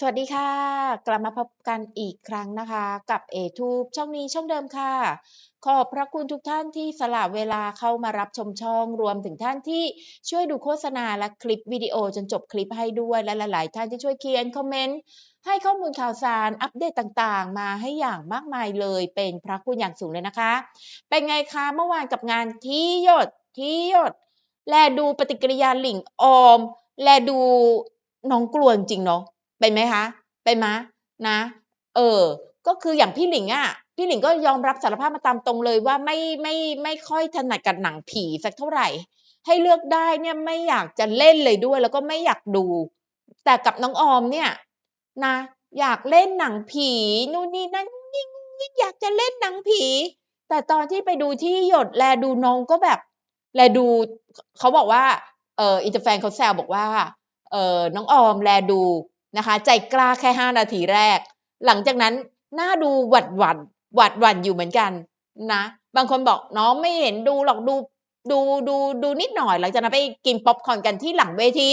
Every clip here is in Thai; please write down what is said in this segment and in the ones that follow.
สวัสดีค่ะ กลับมาพบกันอีกครั้งนะคะ กับ A-Tube ช่องนี้ช่องเดิมค่ะ ขอบพระคุณทุกท่านที่สละเวลาเข้ามารับชมช่องรวมถึงท่านที่ช่วยดูโฆษณาและคลิปวิดีโอจนจบคลิปให้ด้วยและหลายๆ ท่านที่ช่วยเขียนคอมเมนต์ให้ข้อมูลข่าวสารอัปเดตต่างๆ มาให้อย่างมากมายเลยเป็นพระคุณอย่างสูงเลยนะคะ เป็นไงคะเมื่อวานกับงานที่หยดที่หยด แลดูปฏิกิริยาหลิงออม แลดูน้องกลัวจริงเนาะ เป็นไหมคะเป็นไหมนะ เออ ก็คืออย่างพี่หลิงอะพี่หลิงก็ยอมรับสารภาพมาตามตรงเลยว่าไม่ไม่ไม่ค่อยถนัดกับหนังผีสักเท่าไหร่ ให้เลือกได้เนี่ยไม่อยากจะเล่นเลยด้วย แล้วก็ไม่อยากดู แต่กับน้องออมเนี่ยนะ อยากเล่นหนังผีนู่นนี่นั่นยิ่งยิ่งอยากจะเล่นหนังผี แต่ตอนที่ไปดูที่หยดแลดูน้องก็แบบ แลดูเขาบอกว่าเอออินเตอร์แฟนเขาแซวบอกว่าเออน้องออมแลดู นะคะ ใจกล้าแค่ห้านาทีแรก หลังจากนั้นหน้าดูหวัดหวั่นหวัดหวั่นอยู่เหมือนกันนะบางคนบอกน้องไม่เห็นดูหรอกดูดูดูดูนิดหน่อย หลังจากนั้นไปกินป๊อปคอร์นกันที่หลังเวที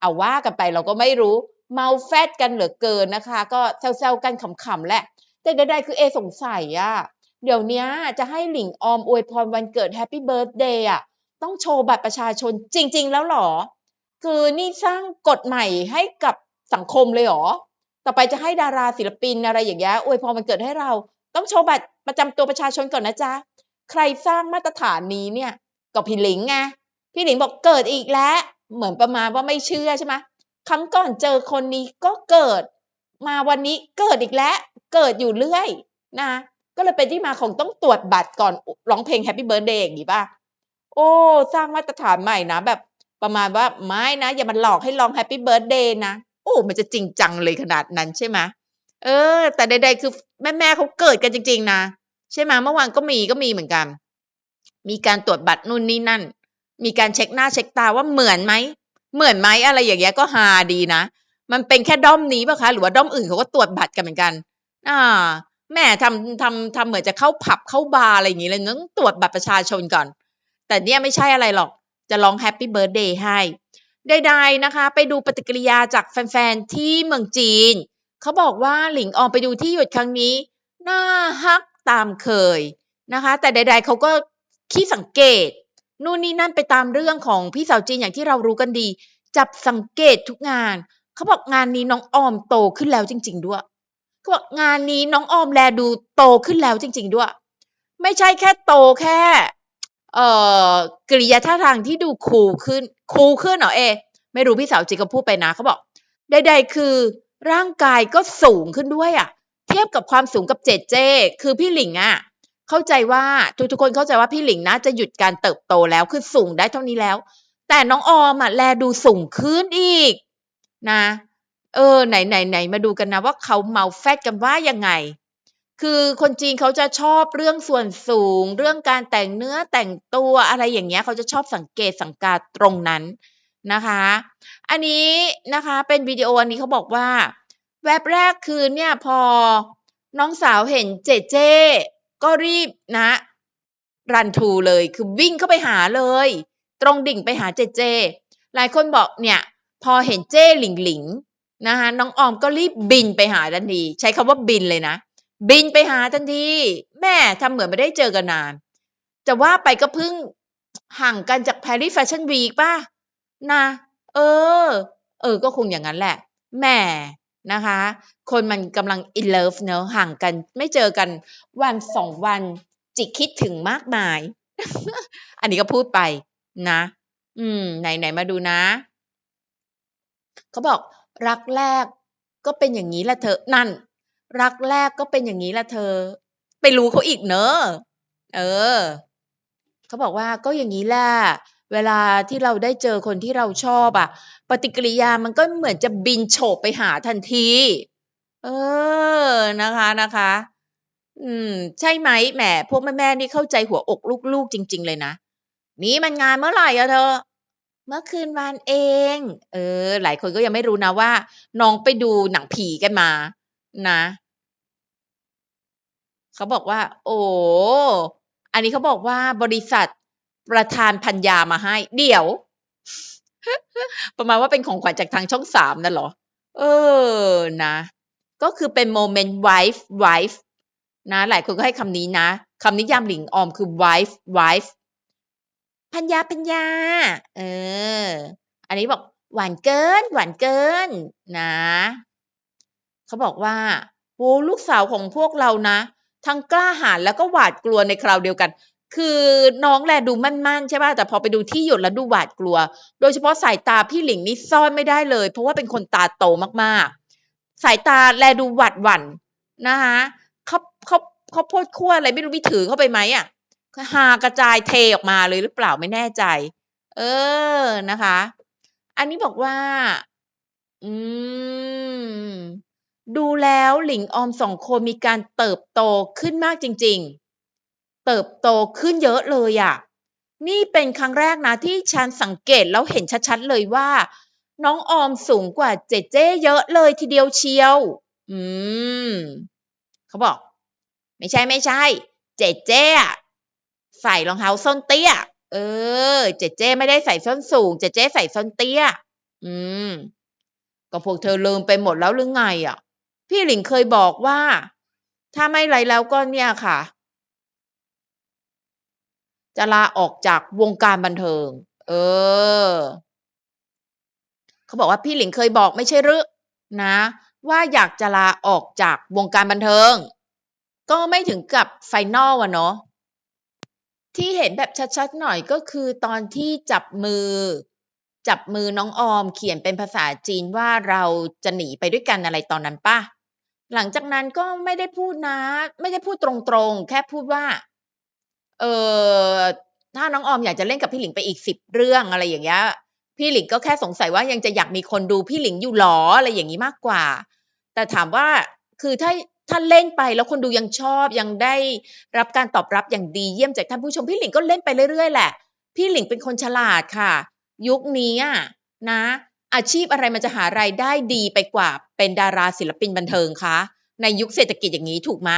เอาว่ากันไปเราก็ไม่รู้ เมาแฟดกันเหลือเกินนะคะ ก็แซวๆกันขำๆแหละ แต่ใดๆคือเอสงสัยอะเดี๋ยวนี้จะให้หลิงออมอวยพรวันเกิดแฮปปี้เบิร์ a เดย์อะต้องโชว์บัตรประชาชนจริง ๆ แล้วหรอ คือนี่สร้างกฎใหม่ให้กับ สังคมเลยหรอ ต่อไปจะให้ดาราศิลปินอะไรอย่างเงี้ยอวยพรวันเกิดให้เรา ต้องโชว์บัตรประจำตัวประชาชนก่อนนะจ๊ะ ใครสร้างมาตรฐานนี้เนี่ย ก็พี่หลิงไง พี่หลิงบอกเกิดอีกแล้ว เหมือนประมาณว่าไม่เชื่อใช่ไหมครั้งก่อนเจอคนนี้ก็เกิด มาวันนี้เกิดอีกแล้ว เกิดอยู่เรื่อยนะ ก็เลยเป็นที่มาของต้องตรวจบัตรก่อนร้องเพลง Happy Birthday อย่างนี้ป่ะ โอ้ สร้างมาตรฐานใหม่นะแบบประมาณว่าไม่นะ อย่ามันหลอกให้ร้อง Happy Birthday นะ โอ้มันจะจริงจังเลยขนาดนั้นใช่ไหมเออ แต่ใดๆคือแม่ๆเขาเกิดกันจริง ๆ นะใช่ไหมเมื่อวานก็มีก็มีเหมือนกัน มีการตรวจบัตรนู่นนี่นั่น มีการเช็คหน้าเช็คตาว่าเหมือนไหมเหมือนไหมอะไรอย่างเงี้ยก็ฮาดีนะ มันเป็นแค่ด้อมนี้ป่ะคะ หรือว่าด้อมอื่นเขาก็ตรวจบัตรกันเหมือนกัน อ่า แม่ทำทำทำเหมือนจะเข้าผับเข้าบาร์อะไรอย่างงี้เลยต้องตรวจบัตรประชาชนก่อน แต่เนี่ยไม่ใช่อะไรหรอก จะร้องแฮปปี้เบิร์ดเดย์ให้ ใดๆนะคะ ไปดูปฏิกิริยาจากแฟนๆ ที่เมืองจีน เขาบอกว่าหลิงออมไปดูที่หยุดครั้งนี้ น่าฮักตามเคยนะคะ แต่ใด ๆเขาก็ขี้สังเกต นู่นนี่นั่นไปตามเรื่องของพี่สาวจีนอย่างที่เรารู้กันดี จับสังเกตทุกงาน เขาบอกงานนี้น้องออมโตขึ้นแล้วจริง ๆ ด้วยเขาบอกงานนี้น้องออมแลดูโตขึ้นแล้วจริง ๆ ด้วย ไม่ใช่แค่โตแค่ เอ่อกริยาท่าทางที่ดูคูลขึ้น คูลขึ้นเหรอเอ ไม่รู้พี่สาวจีก็พูดไปนะเขาบอกใดๆคือ ร่างกายก็สูงขึ้นด้วยอะ่ะ เทียบกับความสูงกับเจเจ คือพี่หลิงอะ่ะ เข้าใจว่าทุกทุกคนเข้าใจว่าพี่หลิงนะจะหยุดการเติบโตแล้วคือสูงได้เท่านี้แล้ว แต่น้องออมอะแลดูสูงขึ้นอีก นะ เออ ไหนไหนไหนมาดูกันนะว่าเขาเมาแฟดกันว่ายังไง คือคนจีนเขาจะชอบเรื่องส่วนสูง เรื่องการแต่งเนื้อแต่งตัวอะไรอย่างเงี้ยเขาจะชอบสังเกตสังกาตรงนั้นนะคะ อันนี้นะคะเป็นวิดีโออันนี้เขาบอกว่า แวบแรกคือเนี่ยพอน้องสาวเห็นเจเจก็รีบนะ รันทูเลยคือวิ่งเข้าไปหาเลย ตรงดิ่งไปหาเจเจ หลายคนบอกเนี่ย พอเห็นเจ้หลิงหลิงนะคะน้องออมก็รีบบินไปหาทันทีใช้คำว่าบินเลยนะ บินไปหาทันที แม่ทำเหมือนไม่ได้เจอกันนานจะว่าไปก็เพิ่งห่างกันจาก Paris Fashion Week ป่ะนะเออ เออ ก็คงอย่างนั้นแหละแหม่นะคะ คนมันกำลัง in love เนอะห่างกันไม่เจอกันวันสองวันจิกคิดถึงมากมาย อันนี้ก็พูดไปนะ อืม ไหนไหนมาดูนะ เขาบอกรักแรกก็เป็นอย่างนี้แหละเธอ นั่น รักแรกก็เป็นอย่างนี้แหละเธอ ไปรู้เขาอีกเนอะเออเขาบอกว่าก็อย่างนี้แหละเวลาที่เราได้เจอคนที่เราชอบอะปฏิกิริยามันก็เหมือนจะบินโฉบไปหาทันที เออนะคะนะคะ อืม ใช่ไหมแหมพวกแม่ๆนี่เข้าใจหัวอกลูกๆจริง ๆ เลยนะนี่มันงานเมื่อไหร่อะเธอ เมื่อคืนวานเอง เออ หลายคนก็ยังไม่รู้นะว่า น้องไปดูหนังผีกันมา นะ เขาบอกว่า โอ้อันนี้เขาบอกว่าบริษัทประทานพัญญามาให้ เดี๋ยว ประมาณว่าเป็นของขวัญจากทางช่องสามนั่นเหรอ เออนะ ก็คือเป็นโมเมนต์ wife wife นะ หลายคนก็ให้คำนี้นะคำนิยามหลิงออมคือ wife wife พัญญาพัญญา เออ อันนี้บอกหวานเกิน หวานเกิน นะ เขาบอกว่าโอ้ลูกสาวของพวกเรานะ ทั้งกล้าหาญแล้วก็หวาดกลัวในคราวเดียวกัน คือน้องแลดูมั่นๆใช่ป่ะแต่พอไปดูที่หยดแล้วดูหวาดกลัว โดยเฉพาะสายตาพี่หลิงนี่ซ่อนไม่ได้เลย เพราะว่าเป็นคนตาโตมากๆ สายตาแลดูหวาดหวั่นนะคะเขาเขาเขาโพดขั้วอะไรไม่รู้มีถือเข้าไปไหมอะหากระจายเทออกมาเลยหรือเปล่าไม่แน่ใจ เออนะคะ อันนี้บอกว่า อืม ดูแล้วหลิงออมสองคนมีการเติบโตขึ้นมากจริงๆ เติบโตขึ้นเยอะเลยอะ่ะนี่เป็นครั้งแรกนะที่ฉันสังเกตแล้วเห็นชัดๆเลยว่า น้องออมสูงกว่าเจเจเยอะเลยทีเดียวเชียว อืม เขาบอก ไม่ใช่ไม่ใช่ เจเจอะใส่รองเท้าส้นเตี้ย เออ เจเจไม่ได้ใส่ส้นสูง เจเจใส่ส้นเตี้ย อืมก็พวกเธอลืมไปหมดแล้วหรือไงอะ พี่หลิงเคยบอกว่า ถ้าไม่ไรแล้วก็เนี่ยค่ะ จะลาออกจากวงการบันเทิง เออ เขาบอกว่าพี่หลิงเคยบอกไม่ใช่หรือนะ ว่าอยากจะลาออกจากวงการบันเทิง ก็ไม่ถึงกับไฟนอลอะเนาะที่เห็นแบบชัดๆหน่อยก็คือตอนที่จับมือ จับมือน้องออมเขียนเป็นภาษาจีนว่าเราจะหนีไปด้วยกันอะไรตอนนั้นป่ะ หลังจากนั้นก็ไม่ได้พูดนะ ไม่ได้พูดตรงๆ แค่พูดว่า เออถ้าน้องออมอยากจะเล่นกับพี่หลิงไปอีกสิบเรื่องอะไรอย่างเงี้ยพี่หลิงก็แค่สงสัยว่ายังจะอยากมีคนดูพี่หลิงอยู่หรออะไรอย่างนี้มากกว่า แต่ถามว่าคือถ้าถ้าเล่นไปแล้วคนดูยังชอบยังได้รับการตอบรับอย่างดีเยี่ยมจากท่านผู้ชมพี่หลิงก็เล่นไปเรื่อยๆแหละ พี่หลิงเป็นคนฉลาดค่ะ ยุคนี้อะนะ อาชีพอะไรมันจะหารายได้ดีไปกว่าเป็นดาราศิลปินบันเทิงคะในยุคเศรษฐกิจอย่างนี้ถูกไหม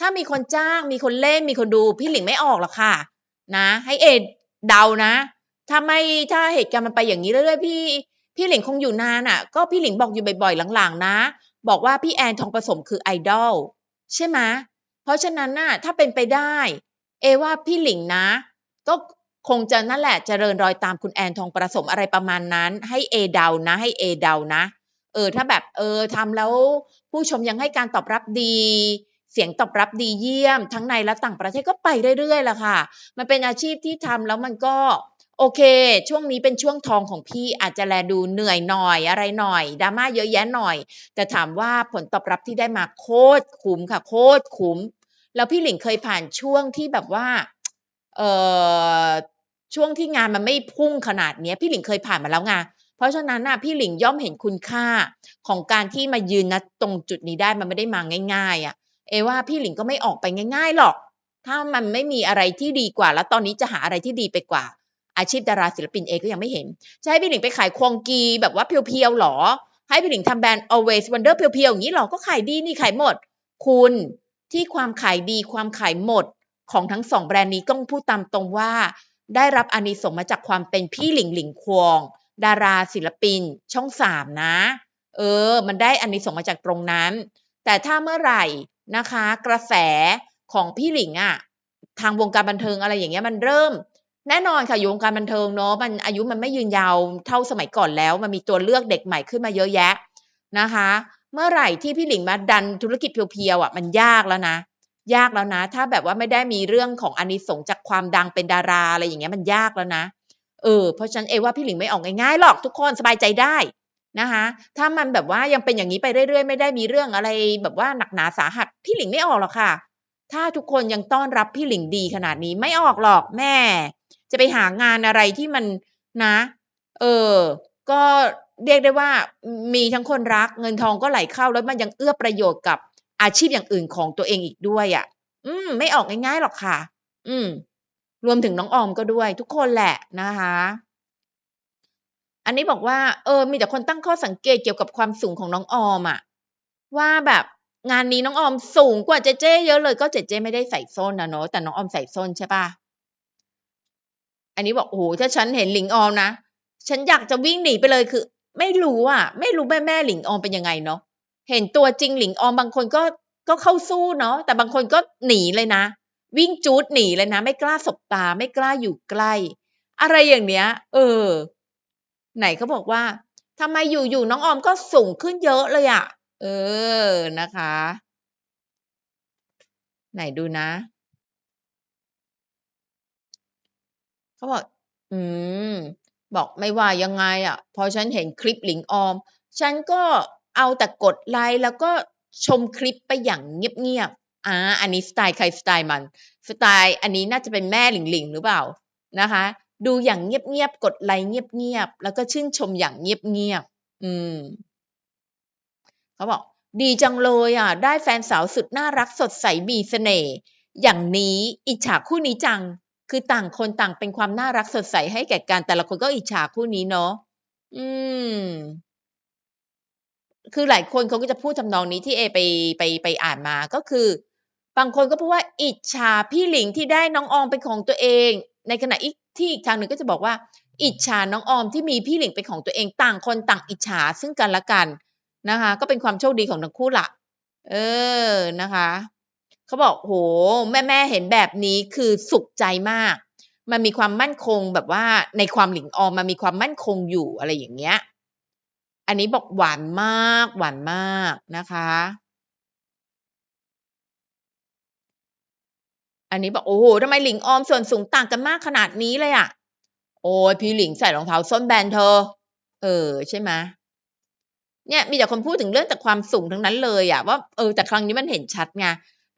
ถ้ามีคนจ้างมีคนเล่นมีคนดูพี่หลิงไม่ออกหรอกค่ะ นะ ให้เอเดานะ ถ้าไม่ถ้าเหตุการณ์มันไปอย่างนี้เรื่อยๆพี่พี่หลิงคงอยู่นานอะ ก็พี่หลิงบอกอยู่บ่อยๆหลังๆ นะ บอกว่าพี่แอนทองผสมคือไอดอลใช่ไหมเพราะฉะนั้นน่ะถ้าเป็นไปได้ เอว่าพี่หลิงนะ ก็ คงจะนั่นแหละเจริญรอยตามคุณแอนทองประสมอะไรประมาณนั้น ให้เอเดานะ ให้เอเดานะ เออ ถ้าแบบเออทำแล้วผู้ชมยังให้การตอบรับดี เสียงตอบรับดีเยี่ยม ทั้งในและต่างประเทศก็ไปเรื่อยๆแหละค่ะ มันเป็นอาชีพที่ทำแล้วมันก็โอเค ช่วงนี้เป็นช่วงทองของพี่อาจจะแลดูเหนื่อยหน่อยอะไรหน่อยดราม่าเยอะแยะหน่อย แต่ถามว่าผลตอบรับที่ได้มาโคตรคุ้มค่ะ โคตรคุ้ม แล้วพี่หลิงเคยผ่านช่วงที่แบบว่า เอ่อช่วงที่งานมันไม่พุ่งขนาดนี้พี่หลิงเคยผ่านมาแล้วไงเพราะฉะนั้นน่ะพี่หลิงย่อมเห็นคุณค่าของการที่มายืนณตรงจุดนี้ได้มันไม่ได้มาง่าย ๆ อะ เอว่าพี่หลิงก็ไม่ออกไปง่าย ๆหรอก ถ้ามันไม่มีอะไรที่ดีกว่า แล้วตอนนี้จะหาอะไรที่ดีไปกว่า อาชีพดาราศิลปินเองก็ยังไม่เห็นจะให้พี่หลิงไปขายควงกีแบบว่าเพียวๆหรอ ให้พี่หลิงทำแบรนด์ always wonder เพียวๆอย่างนี้หรอก็ขายดีนี่ขายหมด คุณที่ความขายดีความขายหมด ของทั้งสองแบรนด์นี้ต้องพูดตามตรงว่า ได้รับอานิสงส์มาจากความเป็นพี่หลิงหลิงควง ดาราศิลปิน ช่องสามนะ เออ มันได้อานิสงส์มาจากตรงนั้น แต่ถ้าเมื่อไหร่นะคะ กระแสของพี่หลิงอะทางวงการบันเทิงอะไรอย่างเงี้ยมันเริ่ม แน่นอนค่ะอยู่วงการบันเทิงเนาะมันอายุมันไม่ยืนยาวเท่าสมัยก่อนแล้ว มันมีตัวเลือกเด็กใหม่ขึ้นมาเยอะแยะนะคะ เมื่อไหร่ที่พี่หลิงมาดันธุรกิจเพียวๆอะมันยากแล้วนะ ยากแล้วนะ ถ้าแบบว่าไม่ได้มีเรื่องของอานิสงส์จากความดังเป็นดาราอะไรอย่างเงี้ยมันยากแล้วนะเออเพราะฉะนั้นเอว่าพี่หลิงไม่ออกง่ายๆหรอกทุกคนสบายใจได้นะคะถ้ามันแบบว่ายังเป็นอย่างนี้ไปเรื่อยๆ ไม่ได้มีเรื่องอะไรแบบว่าหนักหนาสาหัสพี่หลิงไม่ออกหรอกค่ะ ถ้าทุกคนยังต้อนรับพี่หลิงดีขนาดนี้ไม่ออกหรอกแม่ จะไปหางานอะไรที่มันนะ เออ ก็เรียกได้ว่ามีทั้งคนรักเงินทองก็ไหลเข้าแล้วมันยังเอื้อประโยชน์กับ อาชีพอย่างอื่นของตัวเองอีกด้วยอะ่ะ อืม ไม่ออกง่ายๆหรอกค่ะ อืม รวมถึงน้องออมก็ด้วย ทุกคนแหละนะคะ อันนี้บอกว่า เออ มีแต่คนตั้งข้อสังเกตเกี่ยวกับความสูงของน้องออมอะว่าแบบงานนี้น้องออมสูงกว่าเจเจเยอะเลย ก็เจเจไม่ได้ใส่ส้นนะเนาะแต่น้องออมใส่ส้นใช่ปะอันนี้บอกโอ้โหถ้าฉันเห็นหลิงออมนะฉันอยากจะวิ่งหนีไปเลยคือ ไม่รู้อะ ไม่รู้แม่แม่หลิงออมเป็นยังไงเนาะ เห็นตัวจริงหลิงออมบางคนก็ก็เข้าสู้เนาะแต่บางคนก็หนีเลยนะ วิ่งจูดหนีเลยนะ ไม่กล้าสบตา ไม่กล้าอยู่ใกล้ อะไรอย่างเนี้ย เออ ไหนเขาบอกว่าทำไมอยู่ๆน้องออมก็สูงขึ้นเยอะเลยอะเออนะคะ ไหนดูนะเขาบอก อืม บอกไม่ว่ายังไงอะ พอฉันเห็นคลิปหลิงออม ฉันก็ เอาแต่กดไลค์แล้วก็ชมคลิปไปอย่างเงียบๆอ่าอันนี้สไตล์ใครสไตล์มัน สไตล์อันนี้น่าจะเป็นแม่หลิงหลิงหรือเปล่านะคะ ดูอย่างเงียบๆกดไลค์เงียบๆแล้วก็ชื่นชมอย่างเงียบๆอืมเขาบอกดีจังเลยอะ ได้แฟนสาวสุดน่ารักสดใสมีเสน่ห์อย่างนี้อิจฉาคู่นี้จัง คือต่างคนต่างเป็นความน่ารักสดใสให้แก่กันแต่ละคนก็อิจฉาคู่นี้เนาะอืม คือหลายคนเขาก็จะพูดทำนองนี้ที่เอไปไปไปอ่านมาก็คือ บางคนก็พูดว่าอิจฉาพี่หลิงที่ได้น้องออมเป็นของตัวเอง ในขณะอีกที่อีกทางหนึ่งก็จะบอกว่า อิจฉาน้องออมที่มีพี่หลิงเป็นของตัวเองต่างคนต่างอิจฉาซึ่งกันและกันนะคะ ก็เป็นความโชคดีของทั้งคู่ละเออนะคะเขาบอกโห แม่แม่เห็นแบบนี้คือสุขใจมาก มันมีความมั่นคงแบบว่าในความหลิงออมมันมีความมั่นคงอยู่อะไรอย่างเงี้ย อันนี้บอกหวานมากหวานมากนะคะ อันนี้บอกโอ้โหทำไมหลิงออมส่วนสูงต่างกันมากขนาดนี้เลยอะโอ้ยพี่หลิงใส่รองเท้าส้นแบนเธอ เออใช่ไหมเนี่ยมีแต่คนพูดถึงเรื่องแต่ความสูงทั้งนั้นเลยอะว่าเออแต่ครั้งนี้มันเห็นชัดไง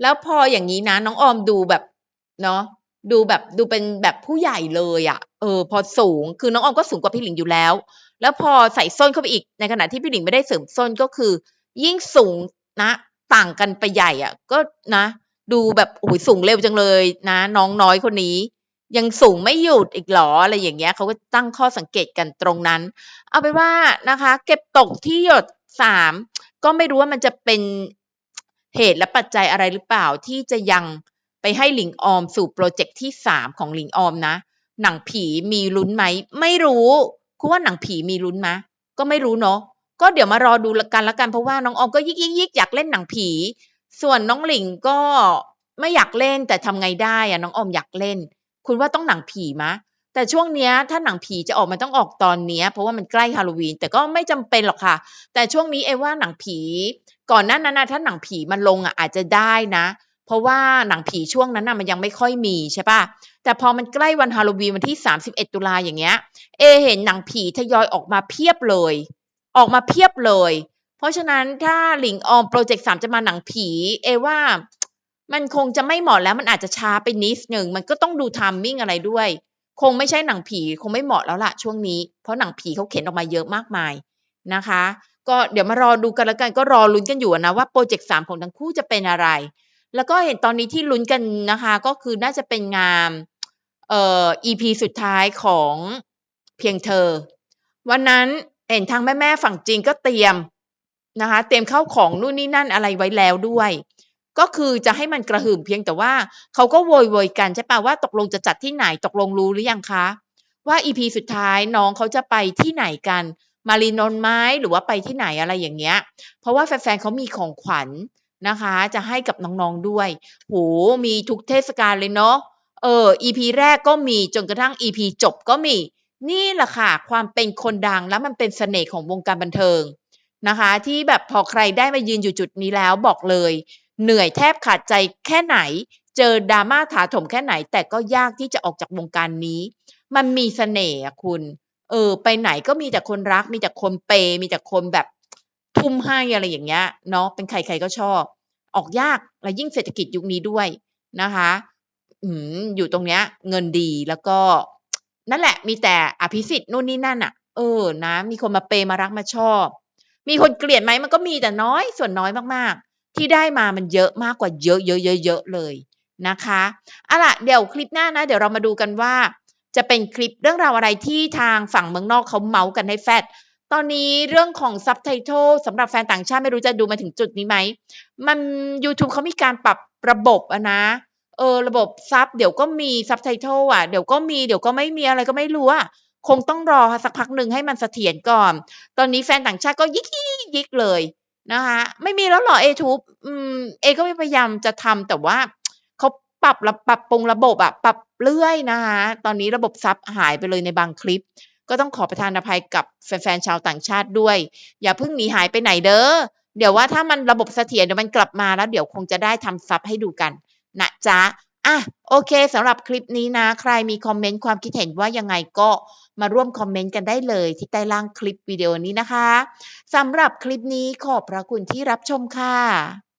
แล้วพออย่างนี้นะน้องออมดูแบบเนาะ ดูแบบดูเป็นแบบผู้ใหญ่เลยอะเออ พอสูงคือน้องออมก็สูงกว่าพี่หลิงอยู่แล้ว แล้วพอใส่ส้นเข้าไปอีกในขณะที่พี่หลิงไม่ได้เสริมส้นก็คือ ยิ่งสูงนะ ต่างกันไปใหญ่อะก็นะ ดูแบบโอ้ยสูงเร็วจังเลยนะ น้องน้อยคนนี้ ยังสูงไม่หยุดอีกหรออะไรอย่างเงี้ยเขาก็ตั้งข้อสังเกตกันตรงนั้น เอาไปว่านะคะ เก็บตกที่หยดสามก็ไม่รู้ว่ามันจะเป็นเหตุและปัจจัยอะไรหรือเปล่าที่จะยัง ไปให้หลิงออมสู่โปรเจกต์ที่สามของหลิงออมนะ หนังผีมีลุ้นไหม ไม่รู้คุณว่าหนังผีมีลุ้นไหมก็ไม่รู้เนาะก็เดี๋ยวมารอดูกันละกันเพราะว่าน้องออมก็ยิกยิกยิกอยากเล่นหนังผี ส่วนน้องหลิงก็ไม่อยากเล่นแต่ทำไงได้อะน้องออมอยากเล่น คุณว่าต้องหนังผีมะ แต่ช่วงเนี้ยถ้าหนังผีจะออกมันต้องออกตอนเนี้ย เพราะว่ามันใกล้ฮาโลวีนแต่ก็ไม่จำเป็นหรอกค่ะ แต่ช่วงนี้เอว่าหนังผี ก่อนหน้านั้นนะถ้าหนังผีมันลงอะอาจจะได้นะ เพราะว่าหนังผีช่วงนั้นน่ะมันยังไม่ค่อยมีใช่ปะแต่พอมันใกล้วันฮาโลวีนวันที่ 31 ตุลาอย่างเงี้ย เอเห็นหนังผีทยอยออกมาเพียบเลย ออกมาเพียบเลย เพราะฉะนั้นถ้าหลิงออมโปรเจกต์สามจะมาหนังผี เอว่ามันคงจะไม่เหมาะแล้วมันอาจจะช้าไปนิดหนึ่งมันก็ต้องดูทามมิ่งอะไรด้วย คงไม่ใช่หนังผีคงไม่เหมาะแล้วล่ะช่วงนี้ เพราะหนังผีเขาเขียนออกมาเยอะมากมายนะคะ ก็เดี๋ยวมารอดูกันแล้วกันก็รอลุ้นกันอยู่นะว่าโปรเจกต์สามของทั้งคู่จะเป็นอะไร แล้วก็เห็นตอนนี้ที่ลุ้นกันนะคะ ก็คือน่าจะเป็นงานเอ่อ EP สุดท้ายของเพียงเธอ วันนั้นเห็นทางแม่ๆฝั่งจีนก็เตรียมนะคะ เตรียมเข้าของนู่นนี่นั่นอะไรไว้แล้วด้วย ก็คือจะให้มันกระหึ่มเพียงแต่ว่าเขาก็โวยโวยกันใช่ปะว่าตกลงจะจัดที่ไหนตกลงรู้หรือยังคะ ว่าอีพีสุดท้ายน้องเขาจะไปที่ไหนกันมารีนนไม้หรือว่าไปที่ไหนอะไรอย่างเงี้ย เพราะว่าแฟนๆเขามีของขวัญ นะคะ จะให้กับน้องๆด้วยโหมีทุกเทศกาลเลยเนาะเออ EP แรกก็มีจนกระทั่ง EP จบก็มี นี่แหละค่ะ ความเป็นคนดังแล้วมันเป็นเสน่ห์ของวงการบันเทิงนะคะ ที่แบบพอใครได้มายืนอยู่จุดนี้แล้วบอกเลย เหนื่อยแทบขาดใจแค่ไหน เจอดราม่าถาถมแค่ไหน แต่ก็ยากที่จะออกจากวงการนี้ มันมีเสน่ห์คุณ เออ ไปไหนก็มีแต่คนรัก มีแต่คนเปย์มีแต่คนแบบ ทุ่มให้อะไรอย่างเงี้ยเนาะเป็นใครๆก็ชอบ ออกยากและยิ่งเศรษฐกิจยุคนี้ด้วยนะคะอืมอยู่ตรงเนี้ย เงินดีแล้วก็ นั่นแหละ มีแต่อภิสิทธิ์นู่นนี่นั่นอะ เออ นะ มีคนมาเปย์มารักมาชอบ มีคนเกลียดไหมมันก็มีแต่น้อยส่วนน้อยมากๆ ที่ได้มามันเยอะมากกว่าเยอะเยอะเยอะเยอะเลยนะคะเอาล่ะเดี๋ยวคลิปหน้านะ เดี๋ยวเรามาดูกันว่า จะเป็นคลิปเรื่องราวอะไรที่ทางฝั่งเมืองนอกเขาเมาส์กันให้แฟด ตอนนี้เรื่องของซับไตเติลสำหรับแฟนต่างชาติไม่รู้จะดูมาถึงจุดนี้ไหม มัน YouTube เขามีการปรับระบบอะนะ เออ ระบบซับเดี๋ยวก็มีซับไตเติลอะ เดี๋ยวก็มีเดี๋ยวก็ไม่มีอะไรก็ไม่รู้อะ คงต้องรอสักพักหนึ่งให้มันเสถียรก่อน ตอนนี้แฟนต่างชาติก็ยิกยิกเลยนะคะไม่มีแล้วหรอเอทูบอืมเอก็พยายามจะทำแต่ว่าเขาปรับระปรับปรุงระบบอะปรับเรื่อยนะคะตอนนี้ระบบซับหายไปเลยในบางคลิป ก็ต้องขอประทานอภัยกับแฟนๆชาวต่างชาติด้วย อย่าเพิ่งหนีหายไปไหนเด้อเดี๋ยวว่าถ้ามันระบบเสถียรเดี๋ยวมันกลับมาแล้วเดี๋ยวคงจะได้ทำซับให้ดูกันนะจ๊ะอะโอเคสำหรับคลิปนี้นะ ใครมีคอมเมนต์ความคิดเห็นว่ายังไงก็มาร่วมคอมเมนต์กันได้เลยที่ใต้ล่างคลิปวิดีโอนี้นะคะสำหรับคลิปนี้ขอบพระคุณที่รับชมค่ะ